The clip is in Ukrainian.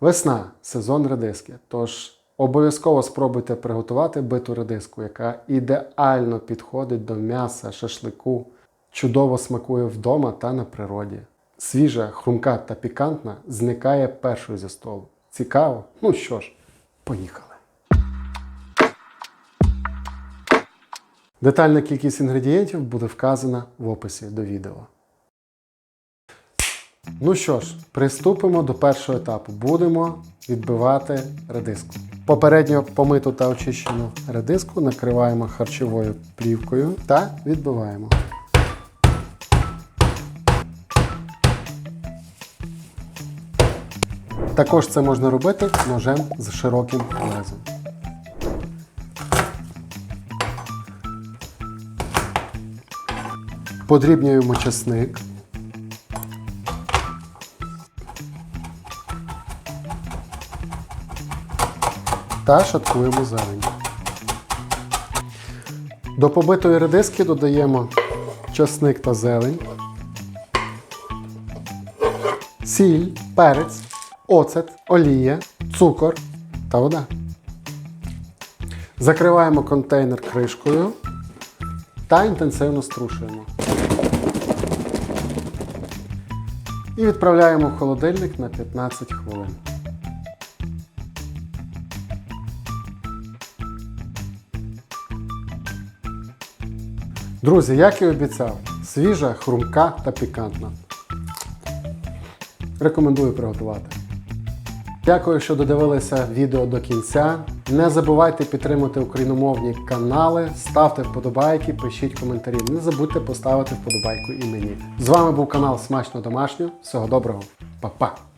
Весна сезон редиски. Тож обов'язково спробуйте приготувати биту редиску, яка ідеально підходить до м'яса, шашлику, чудово смакує вдома та на природі. Свіжа, хрумка та пікантна зникає першою зі столу. Цікаво? Ну що ж, поїхали. Детальна кількість інгредієнтів буде вказана в описі до відео. Ну що ж, приступимо до першого етапу. Будемо відбивати редиску. Попередньо помиту та очищену редиску накриваємо харчовою плівкою та відбиваємо. Також це можна робити ножем з широким лезом. Подрібнюємо чесник. Та шаткуємо зелень. До побитої редиски додаємо часник та зелень, сіль, перець, оцет, олія, цукор та вода. Закриваємо контейнер кришкою та інтенсивно струшуємо. І відправляємо в холодильник на 15 хвилин. Друзі, як і обіцяв, свіжа, хрумка та пікантна. Рекомендую приготувати. Дякую, що додивилися відео до кінця. Не забувайте підтримати україномовні канали, ставте вподобайки, пишіть коментарі. Не забудьте поставити вподобайку і мені. З вами був канал Смачно Домашньо. Всього доброго, Па-па!